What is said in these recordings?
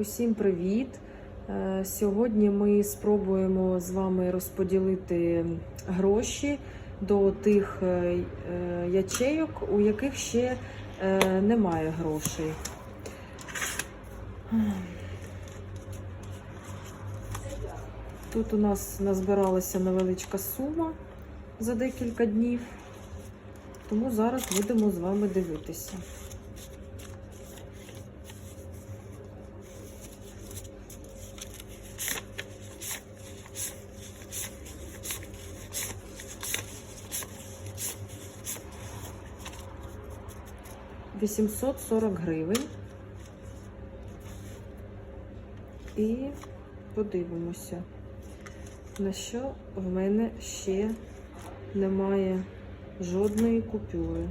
Усім привіт! Е, Сьогодні ми спробуємо з вами розподілити гроші до тих е, е, ячейок, у яких ще немає грошей. Тут у нас назбиралася невеличка сума за декілька днів, тому зараз будемо з вами дивитися. Вісімсот сорок гривень. І подивимося, на що в мене ще немає жодної купюри.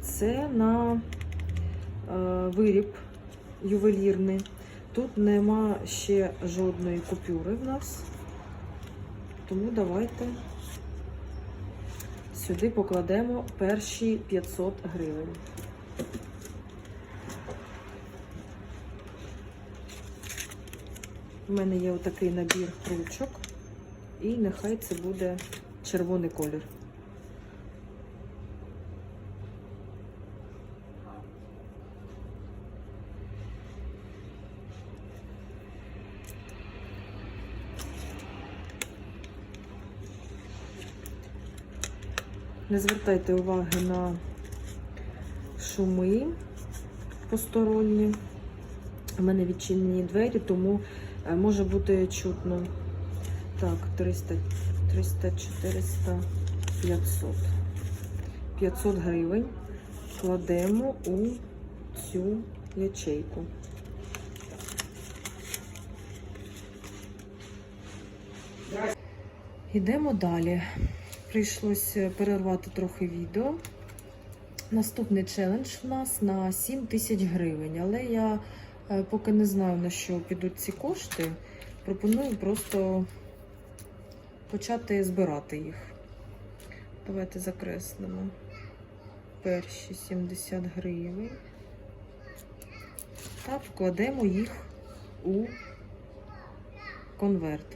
Це на е, виріб ювелірний. Тут нема ще жодної купюри в нас. Тому давайте сюди покладемо перші 500 гривень. У мене є отакий набір ручок, і нехай це буде червоний колір. Не звертайте уваги на шуми посторонні. У мене відчинені двері, тому е, може бути чутно. Так, 300, 300, 400, 500. 500 гривень кладемо у цю ячейку. Йдемо далі. Прийшлося перервати трохи відео. Наступний челендж у нас на 7 тисяч гривень, але я е, поки не знаю, на що підуть ці кошти. Пропоную просто почати збирати їх. Давайте закреслимо перші 70 гривень та вкладемо їх у конверт.